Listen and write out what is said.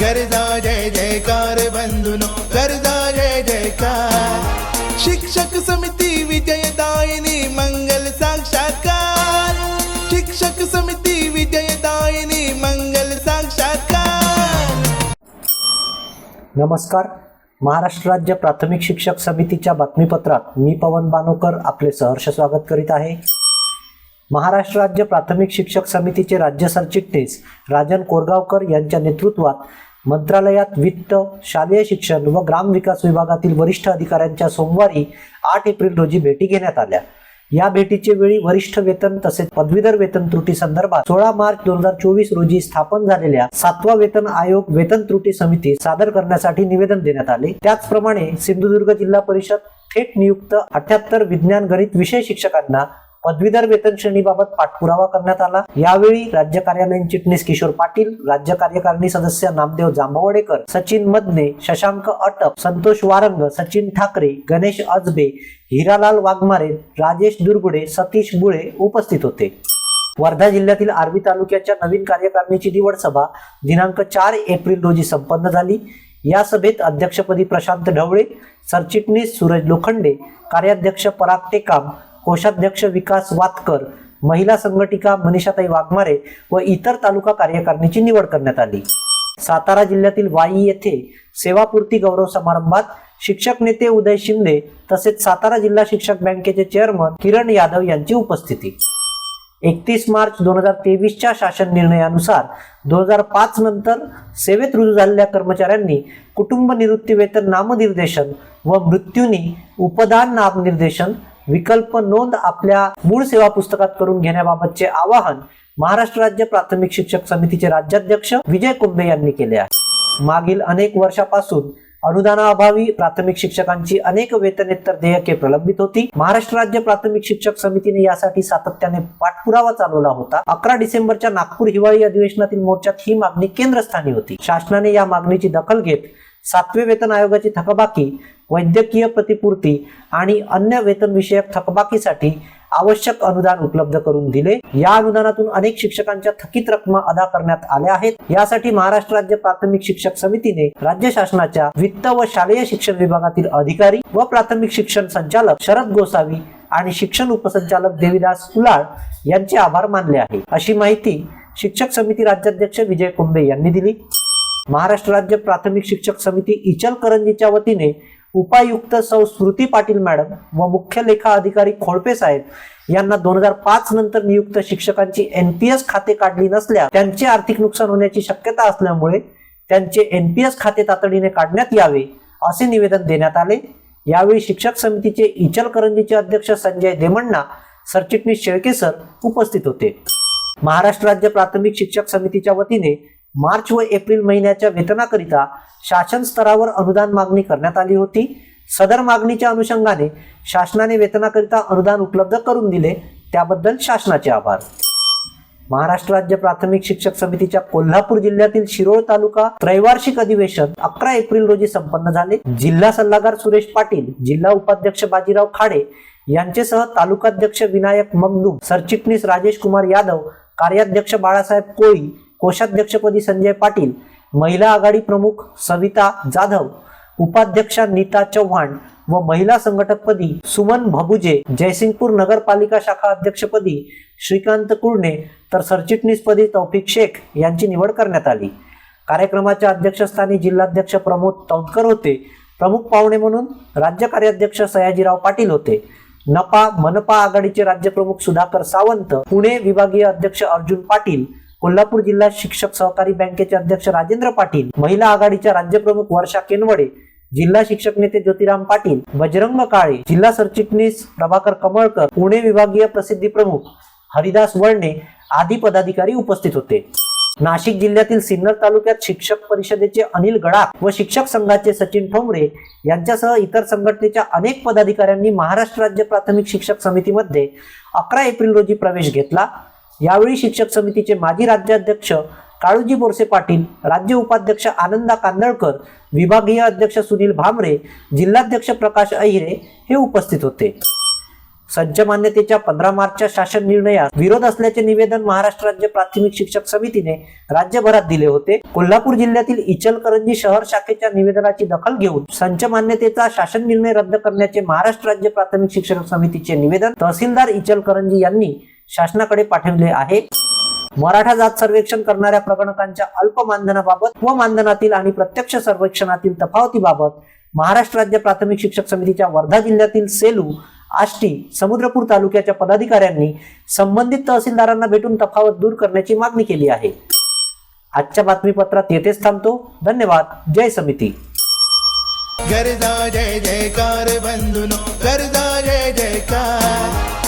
गरजा जय जयकार बंधुनो गरजा जय जयकार. शिक्षक समिती विजयदायिनी मंगल साक्षात्कार. शिक्षक समिती विजयदायिनी मंगल साक्षात्कार. नमस्कार. महाराष्ट्र राज्य प्राथमिक शिक्षक समितीच्या बातमीपत्रात मी पवन बानोकर आपले सहर्ष स्वागत करीत आहे. महाराष्ट्र राज्य प्राथमिक शिक्षक समितीचे राज्य सरचिटणीस राजन कोरगावकर यांच्या नेतृत्वात मंत्रालयात वित्त शालेय शिक्षण व ग्रामविकास विभागातील वरिष्ठ अधिकाऱ्यांच्या सोमवारी आठ एप्रिल रोजी भेटी घेण्यात आल्या. या भेटीचे वेळी वरिष्ठ वेतन तसेच पदवीधर वेतन त्रुटी संदर्भात सोळा मार्च दोन हजार चोवीस रोजी स्थापन झालेल्या सातवा वेतन आयोग वेतन त्रुटी समिती सादर करण्यासाठी निवेदन देण्यात आले. त्याचप्रमाणे सिंधुदुर्ग जिल्हा परिषद थेट नियुक्त अठ्याहत्तर विज्ञान गणित विषय शिक्षकांना पदवीधर वेतन श्रेणीबाबत पाठपुरावा करण्यात आला. यावेळी राज्य कार्यालयीन चिटणीस किशोर पाटील राज्य कार्यकारिणी सदस्य नामदेव जांभवडेकर सचिन मदने शशांक अटप संतोष वारंग सचिन ठाकरे गणेश अजबे हिरालाल वाघमारे राजेश दुर्गुडे सतीश बुळे उपस्थित होते. वर्धा जिल्ह्यातील आर्वी तालुक्याच्या नवीन कार्यकारिणीची निवड सभा दिनांक चार एप्रिल रोजी संपन्न झाली. या सभेत अध्यक्षपदी प्रशांत ढवळे सरचिटणीस सूरज लोखंडे कार्याध्यक्ष पराग टेकाम कोषाध्यक्ष विकास वातकर महिला संघटिका मनीषाताई वाघमारे व इतर तालुका कार्यकारिणीची निवड करण्यात आली. सातारा जिल्ह्यातील वाई येथे सेवापूर्ती गौरव समारंभात शिक्षक नेते उदय शिंदे तसेच सातारा जिल्हा शिक्षक बँकेचे चेअरमन किरण यादव यांची उपस्थिती. एकतीस मार्च दोन हजार तेवीसच्या शासन निर्णयानुसार दोन हजार पाच नंतर सेवेत रुजू झालेल्या कर्मचाऱ्यांनी कुटुंब निवृत्ती वेतन नामनिर्देशन व मृत्यूनी उपदान नामनिर्देशन विकल्प नोंद आपल्या मूळ सेवा पुस्तकात करून घेण्याबाबतचे आवाहन महाराष्ट्र राज्य प्राथमिक शिक्षक समितीचे राज्याध्यक्ष विजय कुंभे यांनी केले आहे. मागील अनेक वर्षापासून अनुदानाअभावी प्राथमिक शिक्षकांची अनेक वेतनेतर देयके प्रलंबित होती. महाराष्ट्र राज्य प्राथमिक शिक्षक समितीने यासाठी सातत्याने पाठपुरावा चालवला होता. अकरा डिसेंबरच्या नागपूर हिवाळी अधिवेशनातील मोर्चात ही मागणी केंद्रस्थानी होती. शासनाने या मागणीची दखल घेत सातवे वेतन आयोगाची थकबाकी वैद्यकीय प्रतिपूर्ती आणि अन्य वेतनविषयक थकबाकीसाठी आवश्यक अनुदान उपलब्ध करून दिले. या अनुदानातून अनेक शिक्षकांच्या थकीत रकमा अदा करण्यात आल्या आहेत. यासाठी महाराष्ट्र राज्य प्राथमिक शिक्षक समितीने राज्य शासनाच्या वित्त व शालेय शिक्षण विभागातील अधिकारी व प्राथमिक शिक्षण संचालक शरद गोसावी आणि शिक्षण उपसंचालक देविदास कुलाळ यांचे आभार मानले आहे. अशी माहिती शिक्षक समिती राज्याध्यक्ष विजय कुंभे यांनी दिली. महाराष्ट्र राज्य प्राथमिक शिक्षक समिती इचलकरंजीच्या वतीने उपायुक्त सौ श्रुती पाटील मॅडम व मुख्य लेखा अधिकारी खोळपे साहेब यांना दोन हजार पाच नंतर नियुक्त शिक्षकांची एनपीएस खाते काढली नसल्या त्यांचे आर्थिक नुकसान होण्याची शक्यता असल्यामुळे त्यांचे एनपीएस खाते तातडीने काढण्यात यावे असे निवेदन देण्यात आले. यावेळी शिक्षक समितीचे इचलकरंजीचे अध्यक्ष संजय देमण्णा सरचिटणीस शेळके सर उपस्थित होते. महाराष्ट्र राज्य प्राथमिक शिक्षक समितीच्या वतीने मार्च व एप्रिल महिन्याच्या वेतनाकरिता शासन स्तरावर अनुदान मागणी करण्यात आली होती. सदर मागणीच्या अनुषंगाने शासनाने वेतनाकरिता अनुदान उपलब्ध करून दिले. त्याबद्दल शासनाचे आभार. महाराष्ट्र राज्य प्राथमिक शिक्षक समितीच्या कोल्हापूर जिल्ह्यातील शिरोळ तालुका त्रैवार्षिक अधिवेशन अकरा एप्रिल रोजी संपन्न झाले. जिल्हा सल्लागार सुरेश पाटील जिल्हा उपाध्यक्ष बाजीराव खाडे यांचेसह तालुकाध्यक्ष विनायक मगदूम सरचिटणीस राजेश कुमार यादव कार्याध्यक्ष बाळासाहेब कोळी कोषाध्यक्षपदी संजय पाटील महिला आघाडी प्रमुख सविता जाधव उपाध्यक्षा नीता चव्हाण व महिला संघटकपदी सुमन भबुजे जयसिंगपूर नगरपालिका शाखा अध्यक्षपदी श्रीकांत कुर्णे तर सरचिटणीसपदी तौफिक शेख यांची निवड करण्यात आली. कार्यक्रमाच्या अध्यक्षस्थानी जिल्हाध्यक्ष प्रमोद तौतकर होते. प्रमुख पाहुणे म्हणून राज्य कार्याध्यक्ष सयाजीराव पाटील होते. नपा मनपा आघाडीचे राज्यप्रमुख सुधाकर सावंत पुणे विभागीय अध्यक्ष अर्जुन पाटील कोल्हापूर जिल्हा शिक्षक सहकारी बँकेचे अध्यक्ष राजेंद्र पाटील महिला आघाडीच्या राज्यप्रमुख वर्षा केनवडे जिल्हा शिक्षक नेते ज्योतिराम पाटील बजरंग काळे जिल्हा सरचिटणीस प्रभाकर कमळकर पुणे विभागीय प्रसिद्धी प्रमुख हरिदास वळणे आदी पदाधिकारी उपस्थित होते. नाशिक जिल्ह्यातील सिन्नर तालुक्यात शिक्षक परिषदेचे अनिल गडाख व शिक्षक संघाचे सचिन ठोंबरे यांच्यासह इतर संघटनेच्या अनेक पदाधिकाऱ्यांनी महाराष्ट्र राज्य प्राथमिक शिक्षक समितीमध्ये अकरा एप्रिल रोजी प्रवेश घेतला. यावेळी शिक्षक समितीचे माजी राज्याध्यक्ष काळूजी बोरसे पाटील राज्य उपाध्यक्ष आनंदा कांदळकर विभागीय अध्यक्ष सुनील भामरे जिल्हाध्यक्ष प्रकाश अहिरे हे उपस्थित होते. संच मान्यतेच्या पंधरा मार्चच्या शासन निर्णयास विरोध असल्याचे निवेदन महाराष्ट्र राज्य प्राथमिक शिक्षक समितीने राज्यभरात दिले होते. कोल्हापूर जिल्ह्यातील इचलकरंजी शहर शाखेच्या निवेदनाची दखल घेऊन संच मान्यतेचा शासन निर्णय रद्द करण्याचे महाराष्ट्र राज्य प्राथमिक शिक्षक समितीचे निवेदन तहसीलदार इचलकरंजी यांनी शासनाकडे पाठविले आहे. मराठा जात सर्वेक्षण करणाऱ्या प्रगणकांच्या अल्प मानधनाबाबत व मानधनातील आणि प्रत्यक्ष सर्वेक्षणातील तफावतीबाबत महाराष्ट्र राज्य प्राथमिक शिक्षक समितीच्या वर्धा जिल्ह्यातील सेलू आष्टी समुद्रपूर तालुक्याच्या पदाधिकाऱ्यांनी संबंधित तहसीलदारांना भेटून तफावत दूर करण्याची मागणी केली आहे. आजच्या बातमीपत्रात येथेच थांबतो. धन्यवाद. जय समिती. जय जयकार बंधुनो जय जयकार.